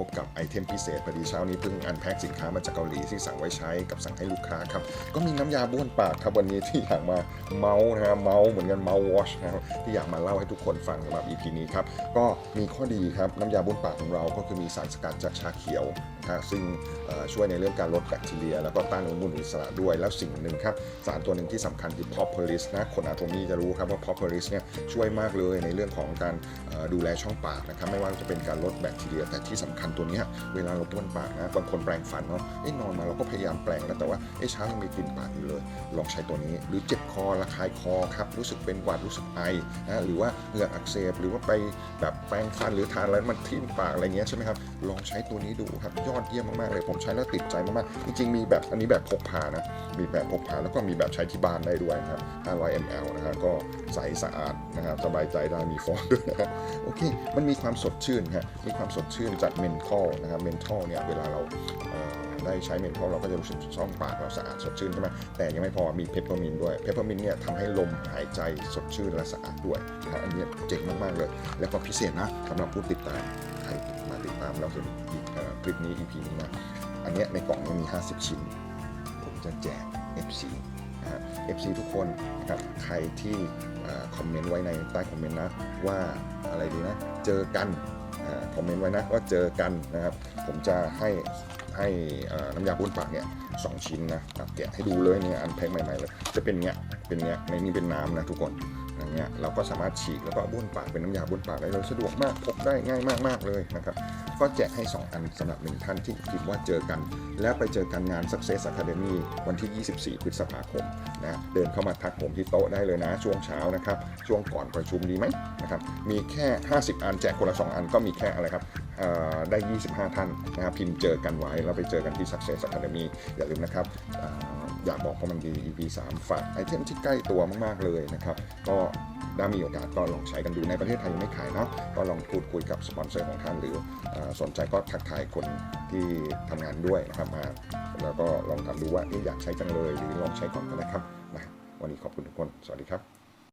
พบกับไอเทมพิเศษพอดีเช้านี้เพิ่งอันแพ็คสินค้ามาจากเกาหลีที่สั่งไว้ใช้กับสั่งให้ลูกค้าครับ ก็มีน้ำยาบ้วนปากครับวันนี้ที่อยากมาเมาส์นะครับเมาส์เหมือนกันเมาส์วอชนะครับที่อยากมาเล่าให้ทุกคนฟังสำหรับ EP นี้ครับก็มีข้อดีครับน้ำยาบ้วนปากของเราก็คือมีสารสกัดจากชาเขียวนะซึ่งช่วยในเรื่องการลดแบคทีเรีย แล้วก็ต้านอนุมูลอิสระด้วย แล้วสิ่งหนึ่งครับสารตัวหนึ่งที่สำคัญคือ propolis นะคนอาโทมีจะรู้ครับว่า propolis เนี่ยช่วยมากเลยในเรื่องของการดูแลช่องปากนะครับไม่ว่าจะเป็นการลดแบคทีเรียแต่ที่สำคัญตัวนี้เวลาเราบ้วนปากนะบางคนแปรงฟันเนาะเอ้นอนมาเราก็พยายามแปรงแล้วแต่ว่าเอ้เช้ายังมีกลิ่นปากอยู่เลย ลองใช้ตัวนี้ หรือเจ็บคอระคายคอครับรู้สึกเป็นหวัดรู้สึกไอนะหรือว่าเหงือกอักเสบหรือว่าไปแบบแปรงฟันหรือทานอะไรมันทิ่มปากอะไรเงี้ยใช่ไหมครับลองใช้ตัวนี้ดูครับยอดเยี่ยมมากๆเลยผมใช้แล้วติดใจมากๆจริงๆมีแบบอันนี้แบบพกพานะมีแบบพกพาแล้วก็มีแบบใช้ที่บ้านได้ด้วยครับ 500 ml นะครับก็ใสสะอาดนะครับสบายใจได้มีฟองด้วยนะครับโอเค มันมีความสดชื่นครับมีความสดชื่นจากเมนทอลนะครับเมนทอลเนี่ยเวลาเราได้ใช้เมนทอลเราก็จะรู้สึกช่องปากเราสะอาดสดชื่นใช่ไหมแต่ยังไม่พอมีเพปเปอร์มินด้วยเพปเปอร์มินเนี่ยทำให้ลมหายใจสดชื่นและสะอาดด้วยนะครับอันนี้เจ๋งมาก ๆ เลย แล้วก็พิเศษนะสำหรับผู้ติดตามใครมาติดตามเราเอ่อคลิปนี้ EP นี้นะอันนี้ในกล่องนี่ยมี 50 ชิ้น ผมจะแจก FC นะฮะ FC ทุกคนนะครับใครที่คอมเมนต์ไว้ในใต้คอมเมนต์นะว่าอะไรดีนะ เจอกัน คอมเมนต์ไว้นะว่าเจอกันนะครับ ผมจะให้ให้น้ำยาบ้วนปากเนี่ยสองชิ้นนะอะแกะให้ดูเลยเนี่ยอันแพ็คใหม่ๆเลยจะเป็นเงี้ยเป็นเงี้ยในนี้เป็นน้ำนะทุกคนอย่างเงี้ยเราก็สามารถฉีกแล้วก็บ้วนปากเป็นน้ำยาบ้วนปากได้เลยสะดวกมากพกได้ง่ายมากๆเลยนะครับ ก็แจกให้ 2 อันสำหรับหนึ่งท่านที่คิดว่าเจอกัน แล้วไปเจอกันงาน Success Academy วันที่ 24 พฤษภาคมนะเดินเข้ามาทักผมที่โต๊ะได้เลยนะ ช่วงเช้านะครับ ช่วงก่อนประชุมดีไหมนะครับมีแค่ 50 อันแจกคนละ 2 อันก็มีแค่อะไรครับเอ่อได้ 25 ท่านนะครับพิมพ์เจอกันไว้แล้วไปเจอกันที่ Success Academy อย่าลืมนะครับ อยากบอกว่ามันดี EP 3ฝากไอเทมที่ใกล้ตัวมาก ๆ เลยนะครับ ก็ได้มีโอกาสก็ลองใช้กันดูในประเทศไทยยังไม่ขายเนาะก็ลองพูดคุยกับสปอนเซอร์ของท่านหรืออสนใจก็ทักทายคนที่ทำงานด้วยนะครับมาแล้วก็ลองทำดูว่าเอ๊ะอยากใช้จังเลยหรือลองใช้ก่อนก็ได้ครับนะวันนี้ขอบคุณทุกคน สวัสดีครับ